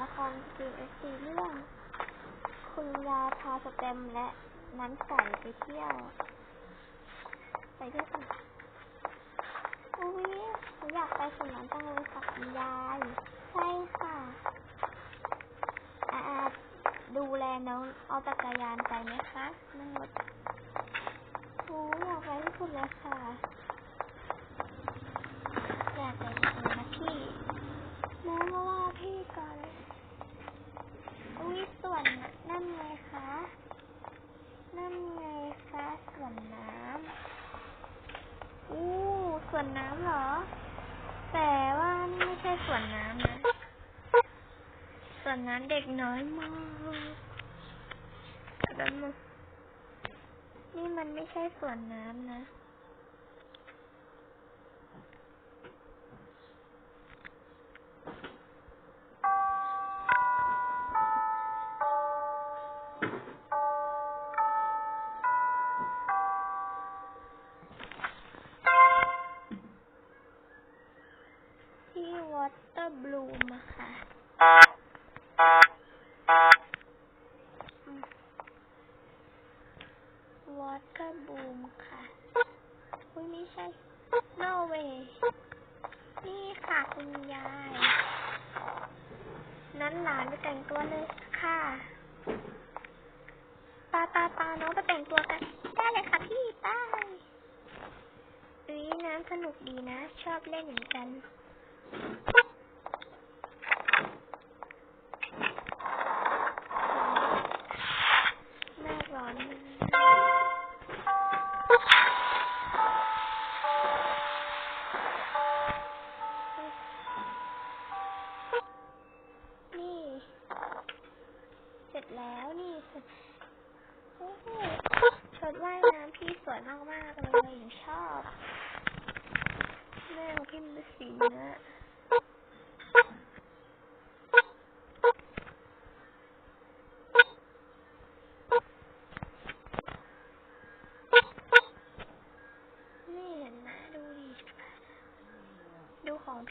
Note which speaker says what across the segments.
Speaker 1: ละครสตรีเอฟซีเรื่องคุณยาพาสเต็มและน้ำใสไปเที่ยว ไปด้วยกันอุ้ยหนูอยากไปสวนน้ำจังเลยค่ะคุณยาย ใช่ค่ะอาอาดูแลน้องเอาจักรยานไปไหมคะนั่งรถโอ้อยากไปที่สุดเลยค่ะอยากไปที่สุดนะพี่แม่มาว่าพี่ก่อนเลยอุ้ยสวนน่ะนั่นไงคะ นั่นไงคะสวนน้ำ อู้ สวนน้ำเหรอ แต่ว่านี่ไม่ใช่สวนน้ำนะสวนน้ำเด็กน้อยมากแล้วมันนี่มันไม่ใช่สวนน้ำนะ คุณยาย นั้นหลานไปแต่งตัวเลยค่ะปาปาปาน้องไปแต่งตัวกัน ได้เลยค่ะพี่ไป้าอุ้ยน้ำสนุกดีนะ ชอบเล่นเหมือนกันน้าร้อน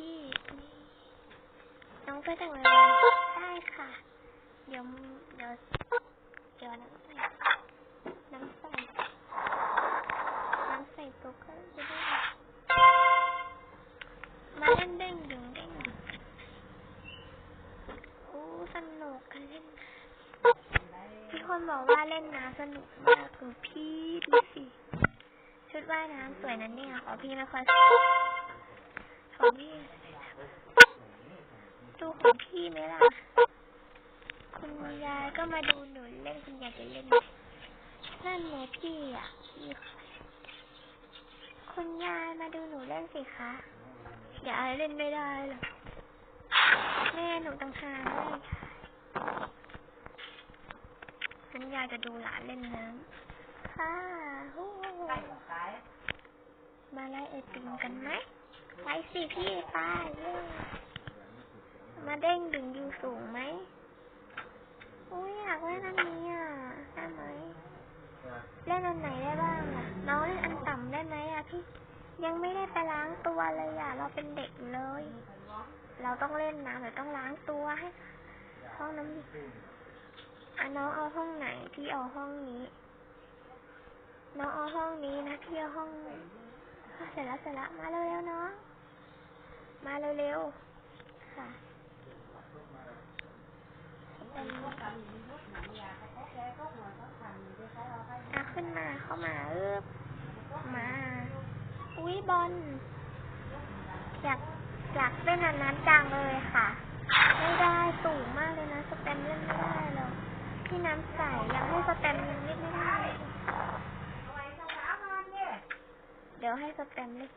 Speaker 1: ดูของพี่นี่น้องไปแต่งเลยได้ค่ะ เดี๋ยวเดี๋ยวเดี๋ยวน้ำใส่น้ำใส่น้ำใส่ตุ๊กก็จะได้มาเล่นเด้งดึงเด้งดึงโอ้สนุกกันเล่นมีคนบอกว่าเล่นน้ำสนุกมากคือพี่ดูสิชุดว่ายน้ำสวยนั้นเนี่ยขอพี่ไม่ค่อย ของพี่ดูของพี่ไหมล่ะ คุณยายก็มาดูหนูเล่นคุณยายจะเล่นไหมนั่นไงพี่อะพี่คุณยายมาดูหนูเล่นสิคะอย่าให้เล่นไม่ได้หรอกแม่หนูต้องหาเลยค่ะคุณยายจะดูหลานเล่นน้ำค่ะฮู้มาไล่ไอติมกันไหม ไปสิพี่ไปเย้มาเด้งดึงอยู่สูงไหมอุ้ยอยากเล่นอันนี้อะได้ไหมเล่นอันไหนได้บ้างอะน้องเล่นอันต่ำได้ไหมอะพี่ยังไม่ได้ไปล้างตัวเลยอะ เราเป็นเด็กเลย เราต้องเล่นน้ำเดี๋ยวต้องล้างตัวให้ห้องน้ำดิอะน้องเอาห้องไหนพี่เอาห้องนี้ น้องเอาห้องนี้นะพี่เอาห้องอะเสร็จแล้วเสร็จแล้วมาเร็วๆน้อง มาเร็วๆ ค่ะเป็นอะขึ้นมาเข้ามาเออมา อุ้ยบอลอยากอยากเล่นอันนั้นจังเลยค่ะ ไม่ได้สูงมากเลยนะสแตมเล่นไม่ได้หรอกพี่น้ำใสยังให้สแตมยังเล่นไม่ได้เลยเดี๋ยวให้สแตมเล่น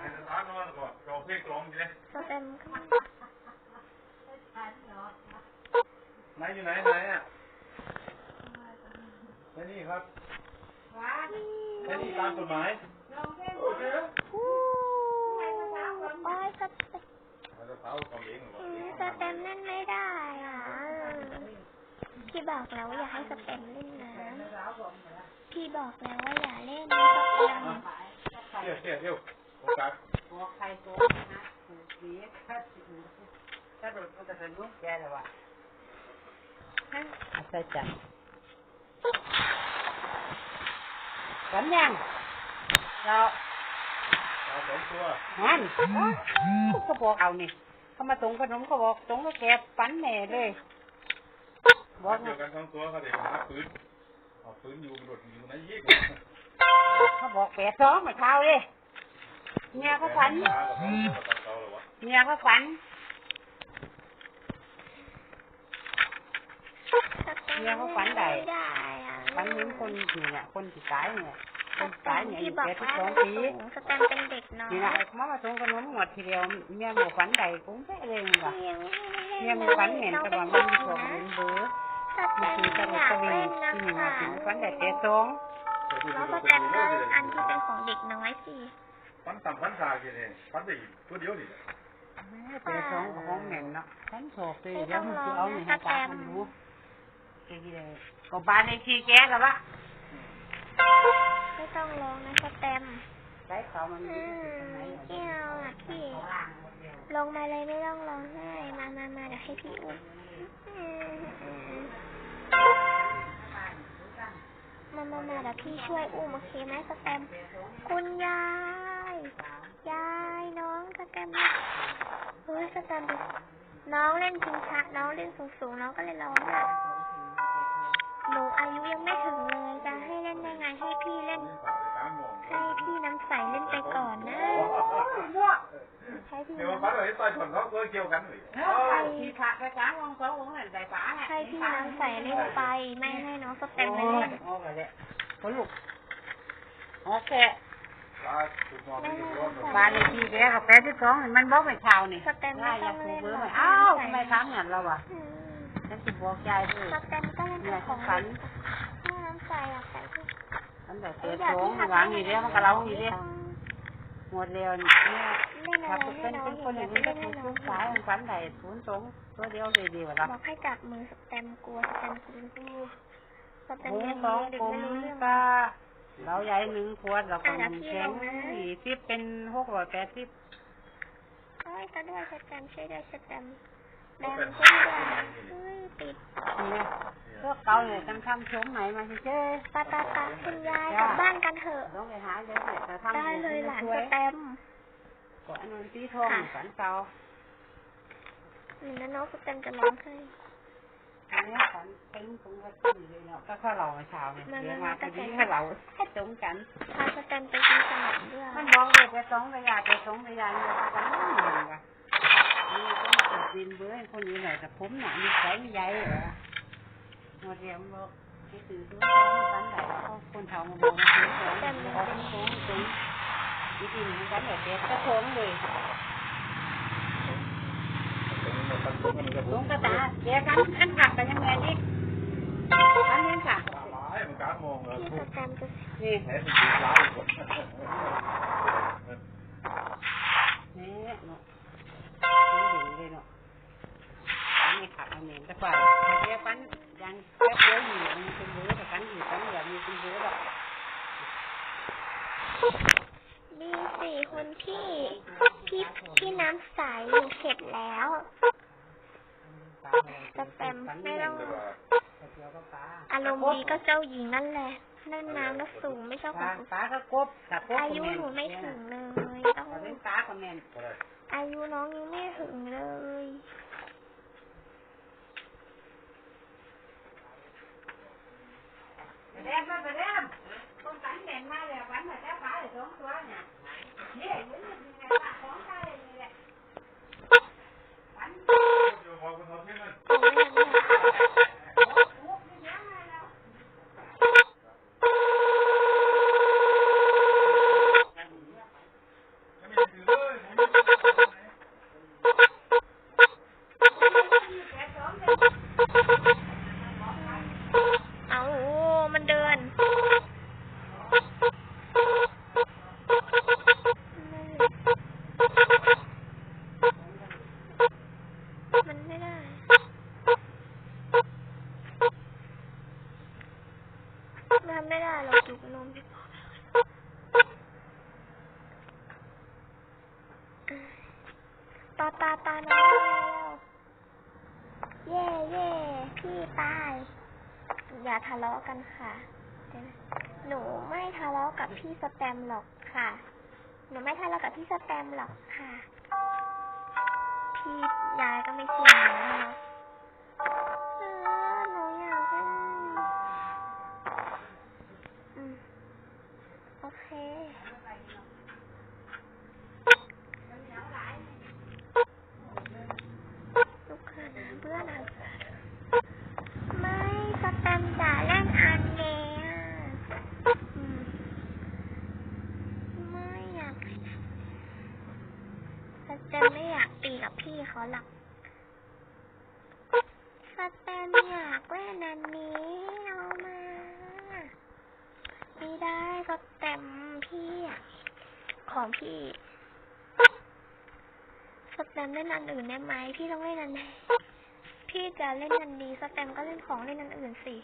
Speaker 2: เพลงร้องอยู่เลย
Speaker 1: สแตมก็ไม่
Speaker 2: ไหนอยู่ไหนไหนอะไหนนี่ครับไหนนี่ตามกฎหมาย
Speaker 1: อู้โอ้ยสแตม
Speaker 2: เราจะเผาของเองหรือ
Speaker 1: อื
Speaker 2: เป
Speaker 1: ม
Speaker 2: ล่า
Speaker 1: สแตมเล่นไม่ได้อะพี่บอกแล้วว่าอย่าให้สแตมเล่นนะพี่บอกแล้วว่าอย่าเล่นนะสแตม
Speaker 2: เที่ยวเที่ยว เที่ยวโฟกัส
Speaker 3: ตัวใครตัวนะ
Speaker 2: หูสีถ้าถ้าโดนก็จะเป็นลูกแกเลยวะอาศัยจังฝันยังเรา
Speaker 3: เอาสองตัว
Speaker 2: ฮันเขาบอกเอานี่เขามาตรงขนมเขาบอกตรงก็แกฝันแน่เลยบอก
Speaker 3: เดี
Speaker 2: นะ
Speaker 3: ยวกันสองตัวเขาเด็กหาปืนเอาปืนอยู่บนรถอยู่ในยี่ก
Speaker 2: เขาบอกแปดสองมาเท้าเลย เนี่ยเขาฝัน
Speaker 3: หากับเขากับเขาเลยวะ
Speaker 2: เนี่ยเขาฝันเนี่ยเขาฝันใด
Speaker 1: ไม่ได้อะ
Speaker 2: ฝันเห็นคนอยู่เนี่ย คนที่ตายเนี่ย คนตายเนี่ยอา
Speaker 1: ที่
Speaker 2: ยู่
Speaker 1: บอก
Speaker 2: แปดสิบ
Speaker 1: ว่า
Speaker 2: สองปี
Speaker 1: สแตมเป็นเด็กน้อย
Speaker 2: นี่นะไอ้มามาตรงขนมหมดทีเดียว เมียหมูฝันใดกุ้งแค่เลยว่ะ
Speaker 1: พี่ยังไม่ได้
Speaker 2: เมี
Speaker 1: เล่
Speaker 2: ย
Speaker 1: น
Speaker 2: หมู
Speaker 1: เลย
Speaker 2: ฝันเห็น
Speaker 1: น้อง
Speaker 2: แต่
Speaker 1: เป็น
Speaker 2: ว่า
Speaker 1: เด็
Speaker 2: มัน
Speaker 1: ก
Speaker 2: มีของ
Speaker 1: นะ
Speaker 2: เงินเบอร์
Speaker 1: สแต
Speaker 2: มัน
Speaker 1: ม
Speaker 2: คือตล
Speaker 1: อกยาก
Speaker 2: ตะวี
Speaker 1: เล่นนะ
Speaker 2: ที่นี่
Speaker 1: คะ
Speaker 2: มาถึงฝันแต่แปดสอง
Speaker 1: น้องสแตมก็อันที่เป็นของเด็กน้อยสิ
Speaker 3: ฟันต่ำฟันตากินเองฟันได้ตัวเดียวนี่
Speaker 2: แปดสองของแม่นเนาะฉันโศกเลยเดี๋ยวมันจะเอาหนึ่งให้ตามันรู้แกกี่เลยก็บ้านในทีแกแล้ววะ
Speaker 1: ไม่ต้องร้องนะสแตม
Speaker 2: ใช้เขามัน
Speaker 1: อื
Speaker 2: มี
Speaker 1: ม
Speaker 2: ที่ไหน
Speaker 1: ไม่เอาอะพี่ ลงมาเลยไม่ต้องร้องไห้มามามาเดี๋ยวให้พี่อุ้มอืมอืมมามามาเดี๋ยวพี่ช่วยอุ้มโอเคไหมสแตมป์คุณยาย ยายน้องสแตมป์เฮ้ยสแตมป์ดูน้องเล่นชิงช้าน้องเล่นสูงๆน้องก็เลยร้องอะหนูอายุยังไม่ถึงเลยจะให้เล่นได้ไงให้พี่เล่น ให้พี่น้ำใสเล่นไปก่อนนะให้พี่
Speaker 3: เดี๋ยว
Speaker 1: น้ำ
Speaker 3: ฟันอะไรต่อยผ่อนเขาเกี่ยวกันเลย
Speaker 2: ทีพระไปจ้างวงสองวงเห็นใส่ฝา
Speaker 1: ให้พี่น้ำใสเล่นไปไม่ให้น้องสแตมป์ไปเล่น
Speaker 2: โบ้านเลขที่แกกับแปดสิบสองมันบอกไม่เท่านี่
Speaker 1: สแตมป์
Speaker 2: ง่า
Speaker 1: ไม่
Speaker 2: ยอ
Speaker 1: ต้
Speaker 2: ยา
Speaker 1: อกง
Speaker 2: ถู
Speaker 1: เล่
Speaker 2: ก
Speaker 1: น
Speaker 2: เบอร์ไหม
Speaker 1: หรอก
Speaker 2: อ้าวทำไมถามอย่างเราอะ
Speaker 1: อืม
Speaker 2: ฉันจะบอกยายด้วย
Speaker 1: สแตมป์ก็เล่น
Speaker 2: เนี่ย
Speaker 1: ของ
Speaker 2: ฝัน
Speaker 1: ให้น้ำใสอะใส่ที่
Speaker 2: ฉันแบบเปิดโถงวางอยู่เดียวมันก็เราอยู่เดียวหมดเร็วเนี่ย
Speaker 1: เล่น
Speaker 2: ถ้า
Speaker 1: อะไร
Speaker 2: เป็น
Speaker 1: ให้น้อง
Speaker 2: เป็น
Speaker 1: อ
Speaker 2: คน
Speaker 1: ย่า
Speaker 2: อย่าง
Speaker 1: ไป
Speaker 2: นี้ก็
Speaker 1: เล่น
Speaker 2: ถู
Speaker 1: ให้
Speaker 2: ก
Speaker 1: น้อง
Speaker 2: ทุกสายมันฝันใดศูนย์สองตัวเดียวเลยดีกว่าเรา
Speaker 1: บอกให้จับมือสแตมป์กลัวสแตมป์กลัวดูสแตม
Speaker 2: หมู
Speaker 1: ป์ยัง
Speaker 2: สอง
Speaker 1: เด็ก
Speaker 2: กลม
Speaker 1: ไม่รู้เรื่อง
Speaker 2: ตา เราใหญ่หนึ่งขวดเราก็นมแข็งสี่สิบเป็นหกร้อยแปดสิบ
Speaker 1: เอ้ยก็ด้วยสแตมป์ช่วยด้วยสแตมป์แดงช่วยด้วยเฮ้ยติด
Speaker 2: เนี่ยพวกเขาเนี่ยทำทำชมไหนมาเฉย
Speaker 1: ปะปะปะคุณยายกลับบ้านกันเถอะ
Speaker 2: ๆต้องไปหาเดี๋ยวเนี่ยจะทำ
Speaker 1: ได้เลยหลาน
Speaker 2: ช่ว
Speaker 1: ส
Speaker 2: ย
Speaker 1: แตมป์
Speaker 2: ก่อนอันนั้นตีทองฝันเก่า
Speaker 1: หนึ่งนะน้องสแตมป์จะร้องไห้
Speaker 2: อันนี้ฝันเป็นตรงกับที่เลยเนาะก็ข้าเราเมื่อเช้าเนี่ยเดี๋ยวมาพอดีข้าเราให้ตรงกัน
Speaker 1: พาสแตมป์ไปกินขนมด้วย
Speaker 2: มันบอกเลยจะสองระยะจะสองระยะเนี่ยกันเหมือนกันนี่ต้องติดดินเบื่อคนนี้แหละแต่ผมหนามีใสใหญ่เหรอหมดเรียมบอกที่ตื่นตัวกันไหนเขาคนเฒ่ามาบอกว่าเป็นของเป็นของเป็นของตรงที่ดินกันแบบเด็กกระทงเลย หลว งกระตาเดี๋ยวกันอันผักกันยังไงดิอันนี้ค่ะ
Speaker 3: ร้ายมันการมองแล้ว
Speaker 1: พี่สแตมป์จะ
Speaker 2: นี่
Speaker 3: เนี่ย
Speaker 2: นี่เนาะนี่เลยเนาะนี่ผักอันนี้แต่ว่าเดี๋ยวกันยังแค่เยอะอยู่มันเป็นเยอะแต่กันอยู่กันอย่างมีเป็นเยอะหรอก
Speaker 1: มีสี่คนพี่ พี่ พี่น้ำใสอยู่เสร็จแล้ว สแตมป์ไม่ต้องอารมณ์ดีก็เจ้าหญิงนั่นแหละนั่นน้ำก็สูงไม่ชอบค
Speaker 2: ปลาน
Speaker 1: สูง
Speaker 2: ปลาก็กบถ้ากบ
Speaker 1: อายุหนูไม่ถึงเลยต้อง
Speaker 2: เล่นปลาก็แม่น
Speaker 1: อายุน้องยังไม่ถึงเลย
Speaker 2: ไปเล่นมาไปเล่นต้องตันแม่นมาเลยฝันมาแต่ปลาเลยสองตัวเนี่ยนี่ยืนอยู่ในปากของใครนี่แหละฝัน
Speaker 3: อยู่มองคนท้องที่นั่น
Speaker 1: เอาไว้ยังไง
Speaker 3: ไม่มีถือเลยผมไม่ได้ทำไหน
Speaker 1: เอามันเดิน ตาน้องแล้วเย่เย่พี่ตาย อย่าทะเลาะกันค่ะ หนูไม่ทะเลาะกับพี่สแตมหรอกค่ะ หนูไม่ทะเลาะกับพี่สแตมหรอกค่ะ พี่ยายก็ไม่เชื่อหนูนะเออหนูอยากเล่นอืมโอเค ลูกค้านะเบื่อนะไม่สแตมป์จะเล่นอันเนี้ยอืมไม่อยากสแตมป์ไม่อยากตีกับพี่เขาหรอกสแตมป์อยากเล่นอันนี้เอามา ได้สแตมพี่อะของพี่สแตมเล่นอันอื่นได้ไหมพี่ต้องเล่นอันพี่จะเล่นอันนี้สแตมก็เล่นของเล่นอันอื่นสิ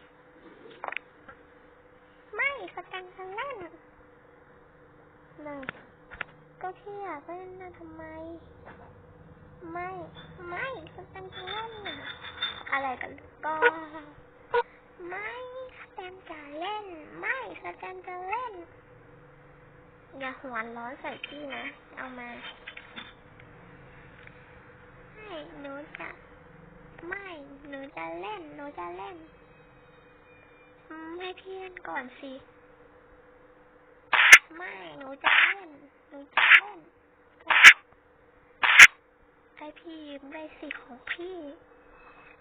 Speaker 1: ไม่สแตมจะเล่นหนึ่งก็พี่อยากเล่นนะทำไม ไม่ไม่สแตมป์จะเล่นน่ะอะไรกันก็ไม่ ล่น ไม่สแตมจะเล่น อย่าหัวร้อนใส่พี่นะ เอามาไม่หนูจะไม่หนูจะเล่นหนูจะเล่นให้พี่เล่นก่อนสิ ไม่หนูจะเล่นหนูจะเล่นให้พี่ยืมได้สิของพี่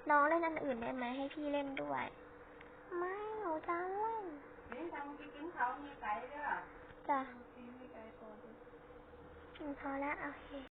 Speaker 1: น้องเล่นอันอื่นได้ไหมให้พี่เล่นด้วย ไม่หนูจะเล่น
Speaker 2: นี่ทำกินเขามีไก่ด้วย
Speaker 1: จ้ะอืมพอแล้วโอเค